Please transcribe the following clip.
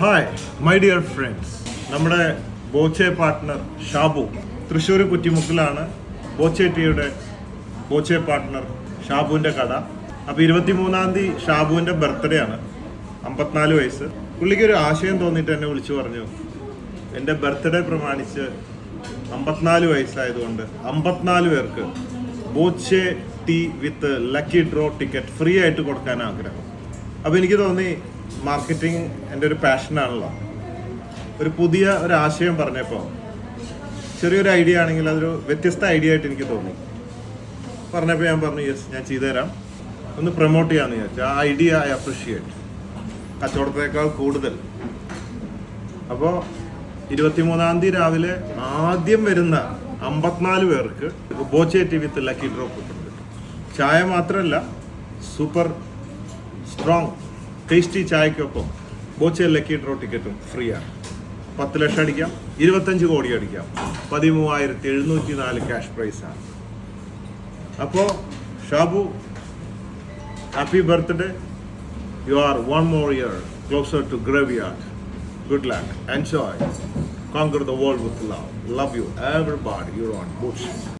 Hi my dear friends നമ്മുടെ Boche partner Shabu Thrissur കുറ്റിമുക്കിലാണ് ബോച്ചെ ടിയുടെ ബോച്ചെ പാർട്ട്ണർ ഷാബുവിന്റെ കട അപ്പോൾ ഇരുപത്തി മൂന്നാം തീയതി ഷാബുവിന്റെ ബർത്ത്ഡേ ആണ്. അമ്പത്തിനാല് വയസ്സ്. പുള്ളിക്ക് ഒരു ആശയം തോന്നിയിട്ട് എന്നെ വിളിച്ചു പറഞ്ഞു. എന്റെ ബർത്ത്ഡേ പ്രമാണിച്ച് അമ്പത്തിനാല് വയസ്സായതുകൊണ്ട് അമ്പത്തിനാല് പേർക്ക് Boche tea with lucky draw ticket free ആയിട്ട് കൊടുക്കാൻ ആഗ്രഹം. അപ്പോൾ എനിക്ക് തോന്നി മാർക്കറ്റിംഗ് എന്റെ ഒരു പാഷനാണല്ലോ. ഒരു പുതിയ ഒരു ആശയം പറഞ്ഞപ്പോൾ ചെറിയൊരു ഐഡിയ ആണെങ്കിൽ അതൊരു വ്യത്യസ്ത ഐഡിയ ആയിട്ട് എനിക്ക് തോന്നി. പറഞ്ഞപ്പോൾ ഞാൻ പറഞ്ഞു യെസ് ഞാൻ ചെയ്തുതരാം. ഒന്ന് പ്രൊമോട്ട് ചെയ്യാമെന്ന് വിചാരിച്ചു. ആ ഐഡിയ ഐ അപ്രിഷിയേറ്റ്. കച്ചവടത്തേക്കാൾ കൂടുതൽ. അപ്പോൾ ഇരുപത്തിമൂന്നാം തീയതി രാവിലെ ആദ്യം വരുന്ന അമ്പത്തിനാല് പേർക്ക് Boche tea with lucky draw ചായ മാത്രമല്ല സൂപ്പർ സ്ട്രോങ് ടേസ്റ്റി ചായക്കൊപ്പം ബോച്ചെ ലക്കി ഡ്രോ ടിക്കറ്റും ഫ്രീ ആണ് പത്ത് ലക്ഷം അടിക്കാം ഇരുപത്തഞ്ച് കോടി അടിക്കാം പതിമൂവായിരത്തി എഴുന്നൂറ്റി നാല് ക്യാഷ് പ്രൈസാണ് അപ്പോൾ Shabu happy birthday you are one more year closer to graveyard good luck enjoy conquer the world with love. Love you, everybody. You're on Bush.